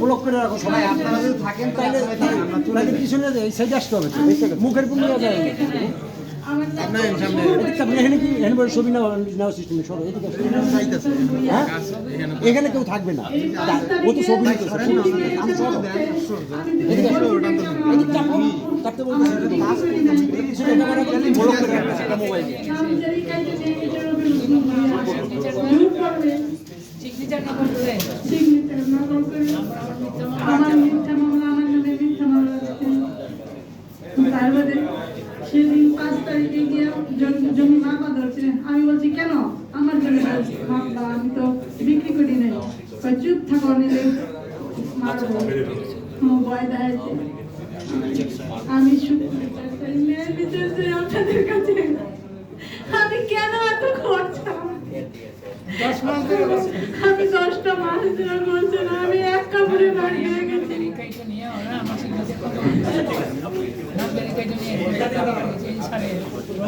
Block করে রাখো সবাই আপনারা যদি থাকেন তাহলে তাহলে পিছনে এই সাইডে আসতে হবে। মুখের কোনো ইয়ে না। এখানে। হ্যাঁ? কেউ থাকবে না ও তো ছবি সিগনেচার না করলে আমার মিথ্যা মামলা আমার নামে মিথ্যা মামলা। তারপরে সেদিন পাঁচ তারিখে গিয়ে জমি- মাপা ধরছে আমি বলছি কেন? আমার জমি মাপবা আমি তো বিক্রি করি নাই। চুপ থাকো নিলে ভয় দেখাইছে। আমি আপনাদের কাছে আমি কেন এত খরচা আমি দশটা মাস ধরে বলছি আমি এক কাপড়ে বাড়ি হয়ে গেছি ভেরিফাইটা নিয়ে ওরা আমার সিগনেচার করতে না ভেরিফাইটা নিয়ে এই সারে